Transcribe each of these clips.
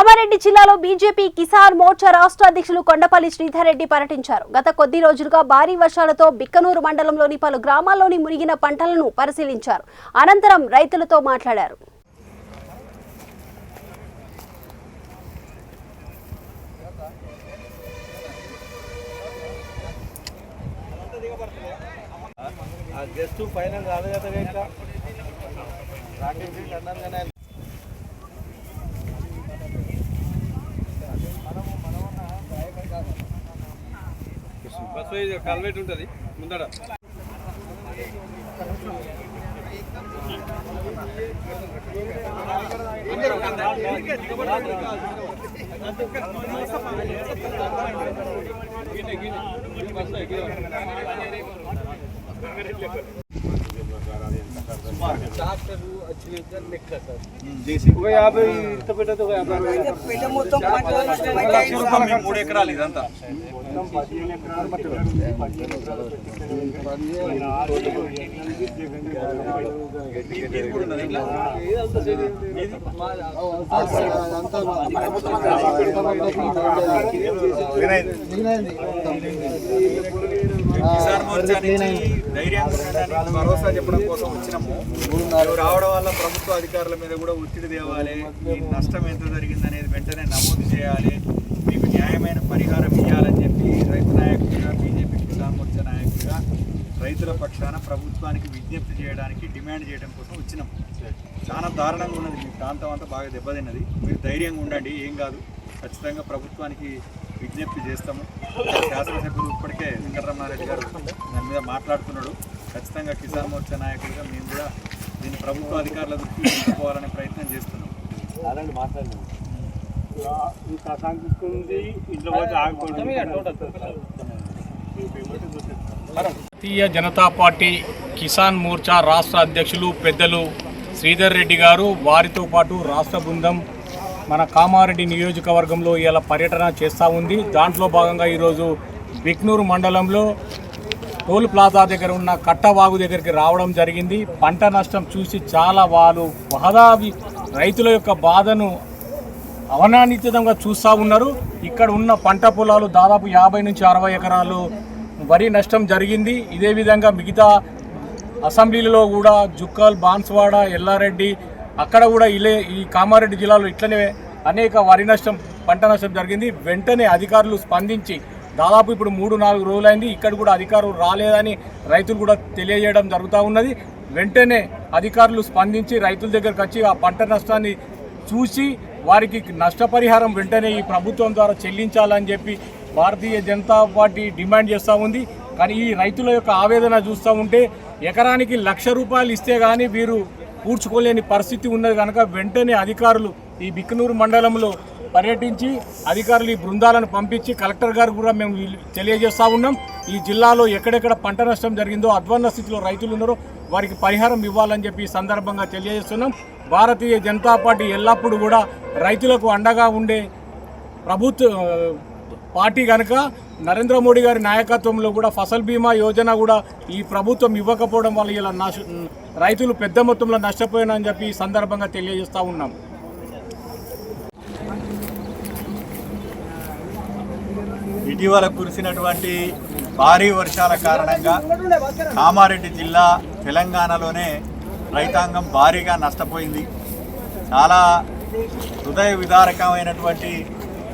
కామారెడ్డి జిల్లాలో బీజేపీ కిసాన్ మోర్చా రాష్ట్ర అధ్యక్షులు కొండపల్లి శ్రీధర్ రెడ్డి పర్యటించారు. గత కొద్ది రోజులుగా భారీ వర్షాలతో బిక్కనూరు మండలంలోని పలు గ్రామాల్లోని మునిగిన పంటలను పరిశీలించారు. అనంతరం రైతులతో మాట్లాడారు. కదా కనిపిస్తుంది బస్ కల్వెట్ ఉంటుంది ముందర. ఒక యాభై ఇంత పెట్టదు ఒక యాభై లక్ష రూపాయలు మూడు ఎకరాలు ఇదంతా. కిసాన్ మోర్చా నుంచి ధైర్యంగా ఉండడానికి భరోసా చెప్పడం కోసం వచ్చినాము. రావడం వల్ల ప్రభుత్వ అధికారుల మీద కూడా ఒత్తిడి తేవాలి. ఈ నష్టం ఎంత జరిగింది అనేది వెంటనే నమోదు చేయాలి. మీకు న్యాయమైన పరిహారం ఇవ్వాలని చెప్పి రైతు నాయకుడిగా బీజేపీ కిసాన్ మోర్చా నాయకుడిగా రైతుల పక్షాన ప్రభుత్వానికి విజ్ఞప్తి చేయడానికి డిమాండ్ చేయడం కోసం వచ్చినాం. చాలా దారుణంగా ఉన్నది. మీ ప్రాంతం అంతా బాగా దెబ్బతిన్నది. మీరు ధైర్యంగా ఉండండి. ఏం కాదు. ఖచ్చితంగా ప్రభుత్వానికి విజ్ఞప్తి చేస్తాము. శాసనసభ్యులు ఇప్పటికే వెంకటరమణారెడ్డి గారు దాని మీద మాట్లాడుతున్నాడు. ఖచ్చితంగా కిసాన్ మోర్చా నాయకులుగా మేము కూడా దీన్ని ప్రభుత్వ అధికారుల దృష్టికి తీసుకుపోవాలనే ప్రయత్నం చేస్తున్నాం. భారతీయ జనతా పార్టీ కిసాన్ మోర్చా రాష్ట్ర అధ్యక్షులు పెద్దలు శ్రీధర్ రెడ్డి గారు వారితో పాటు రాష్ట్ర బృందం మన కామారెడ్డి నియోజకవర్గంలో ఇలా పర్యటన చేస్తూ ఉంది. దాంట్లో భాగంగా ఈరోజు బిక్నూరు మండలంలో టోల్ ప్లాజా దగ్గర ఉన్న కట్టవాగు దగ్గరికి రావడం జరిగింది. పంట నష్టం చూసి చాలా వాళ్ళు బాధావి రైతుల యొక్క బాధను అవనానితంగా చూస్తూ ఉన్నారు. ఇక్కడ ఉన్న పంట పొలాలు దాదాపు యాభై నుంచి అరవై ఎకరాలు వరి నష్టం జరిగింది. ఇదే విధంగా మిగతా అసెంబ్లీలలో కూడా జుక్కల్ బాన్స్వాడ ఎల్లారెడ్డి అక్కడ కూడా ఇలే ఈ కామారెడ్డి జిల్లాలో ఇట్లనే అనేక వరి నష్టం పంట నష్టం జరిగింది. వెంటనే అధికారులు స్పందించి దాదాపు ఇప్పుడు మూడు నాలుగు రోజులైంది. ఇక్కడ కూడా అధికారులు రాలేదని రైతులు కూడా తెలియజేయడం జరుగుతూ ఉన్నది. వెంటనే అధికారులు స్పందించి రైతుల దగ్గరకు వచ్చి ఆ పంట నష్టాన్ని చూసి వారికి నష్టపరిహారం వెంటనే ఈ ప్రభుత్వం ద్వారా చెల్లించాలని చెప్పి భారతీయ జనతా పార్టీ డిమాండ్ చేస్తూ ఉంది. కానీ ఈ రైతుల యొక్క ఆవేదన చూస్తూ ఉంటే ఎకరానికి లక్ష రూపాయలు ఇస్తే కానీ వీరు పూడ్చుకోలేని పరిస్థితి ఉన్నది కనుక వెంటనే అధికారులు ఈ బిక్కనూరు మండలంలో పర్యటించి అధికారులు ఈ బృందాలను పంపించి కలెక్టర్ గారు కూడా మేము తెలియజేస్తూ ఉన్నాం. ఈ జిల్లాలో ఎక్కడెక్కడ పంట నష్టం జరిగిందో అధ్వాన్న స్థితిలో రైతులు ఉన్నారో వారికి పరిహారం ఇవ్వాలని చెప్పి ఈ సందర్భంగా తెలియజేస్తున్నాం. భారతీయ జనతా పార్టీ ఎల్లప్పుడూ కూడా రైతులకు అండగా ఉండే ప్రభుత్వ పార్టీ కనుక నరేంద్ర మోడీ గారి నాయకత్వంలో కూడా ఫసల్ బీమా యోజన కూడా ఈ ప్రభుత్వం ఇవ్వకపోవడం వల్ల ఇలా నష్ రైతులు పెద్ద మొత్తంలో నష్టపోయినని చెప్పి ఈ సందర్భంగా తెలియజేస్తూ ఉన్నాం. ఇటీవల కురిసినటువంటి భారీ వర్షాల కారణంగా కామారెడ్డి జిల్లా తెలంగాణలోనే రైతాంగం భారీగా నష్టపోయింది. చాలా హృదయ విదారకమైనటువంటి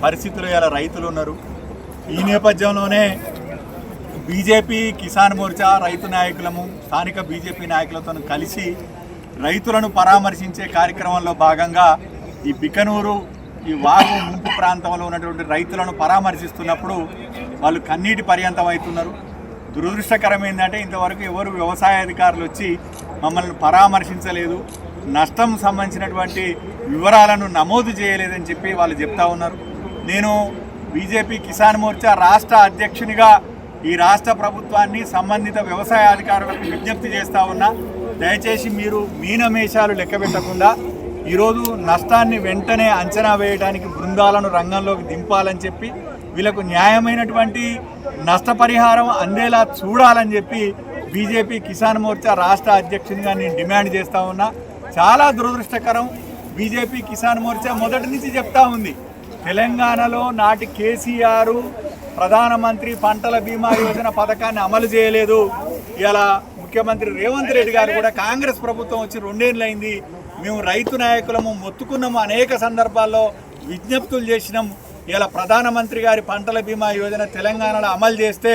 పరిస్థితులు ఇలా రైతులు ఉన్నారు. ఈ నేపథ్యంలోనే బీజేపీ కిసాన్ మోర్చా రైతు నాయకులము స్థానిక బీజేపీ నాయకులతో కలిసి రైతులను పరామర్శించే కార్యక్రమంలో భాగంగా ఈ బికనూరు ఈ వాగు ముంపు ప్రాంతంలో ఉన్నటువంటి రైతులను పరామర్శిస్తున్నప్పుడు వాళ్ళు కన్నీటి పర్యంతం అవుతున్నారు. దురదృష్టకరం ఏంటంటే ఇంతవరకు ఎవరు వ్యవసాయ అధికారులు వచ్చి మమ్మల్ని పరామర్శించలేదు. నష్టం సంబంధించినటువంటి వివరాలను నమోదు చేయలేదని చెప్పి వాళ్ళు చెప్తా ఉన్నారు. నేను బీజేపీ కిసాన్ మోర్చా రాష్ట్ర అధ్యక్షునిగా ఈ రాష్ట్ర ప్రభుత్వాన్ని సంబంధిత వ్యవసాయ అధికారులకు విజ్ఞప్తి చేస్తా ఉన్నా. దయచేసి మీరు మీనమేషాలు లెక్క పెట్టకుండా ఈరోజు నష్టాన్ని వెంటనే అంచనా వేయడానికి బృందాలను రంగంలోకి దింపాలని చెప్పి వీళ్ళకు న్యాయమైనటువంటి నష్టపరిహారం అందేలా చూడాలని చెప్పి బీజేపీ కిసాన్ మోర్చా రాష్ట్ర అధ్యక్షునిగా నేను డిమాండ్ చేస్తా ఉన్నా. చాలా దురదృష్టకరం బీజేపీ కిసాన్ మోర్చా మొదటి నుంచి చెప్తా ఉంది. తెలంగాణలో నాటి కేసీఆర్ ప్రధానమంత్రి పంటల బీమా యోజన పథకాన్ని అమలు చేయలేదు. ఇలా ముఖ్యమంత్రి రేవంత్ రెడ్డి గారు కూడా కాంగ్రెస్ ప్రభుత్వం వచ్చి రెండేళ్ళైంది మేము రైతు నాయకులము మొత్తుకున్నాము. అనేక సందర్భాల్లో విజ్ఞప్తులు చేసినాం. ఇలా ప్రధానమంత్రి గారి పంటల బీమా యోజన తెలంగాణలో అమలు చేస్తే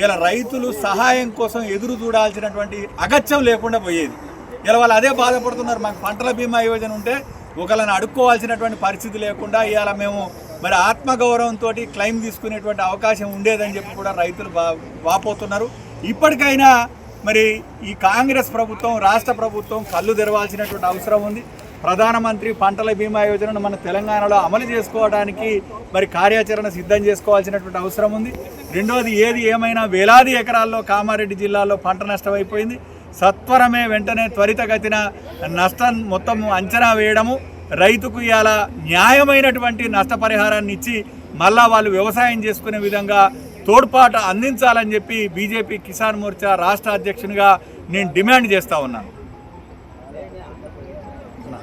ఇలా రైతులు సహాయం కోసం ఎదురు చూడాల్సినటువంటి అగత్యం లేకుండా పోయేది. ఇలా వాళ్ళు అదే బాధపడుతున్నారు. మాకు పంటల బీమా యోజన ఉంటే ఒకళ్ళని అడుక్కోవాల్సినటువంటి పరిస్థితి లేకుండా ఇవాళ మేము మరి ఆత్మగౌరవంతో క్లెయిమ్ తీసుకునేటువంటి అవకాశం ఉండేదని చెప్పి కూడా రైతులు బా వాపోతున్నారు. ఇప్పటికైనా మరి ఈ కాంగ్రెస్ ప్రభుత్వం రాష్ట్ర ప్రభుత్వం కళ్ళు తెరవాల్సినటువంటి అవసరం ఉంది. ప్రధానమంత్రి పంటల బీమా యోజనను మన తెలంగాణలో అమలు చేసుకోవడానికి మరి కార్యాచరణ సిద్ధం చేసుకోవాల్సినటువంటి అవసరం ఉంది. రెండవది ఏది ఏమైనా వేలాది ఎకరాల్లో కామారెడ్డి జిల్లాలో పంట నష్టం అయిపోయింది. సత్వరమే వెంటనే త్వరితగతిన నష్టం మొత్తం అంచనా వేయడము రైతుకు ఇవాళ న్యాయమైనటువంటి నష్టపరిహారాన్ని ఇచ్చి మళ్ళా వాళ్ళు వ్యవసాయం చేసుకునే విధంగా తోడ్పాటు అందించాలని చెప్పి బీజేపీ కిసాన్ మోర్చా రాష్ట్ర అధ్యక్షునిగా నేను డిమాండ్ చేస్తా ఉన్నాను.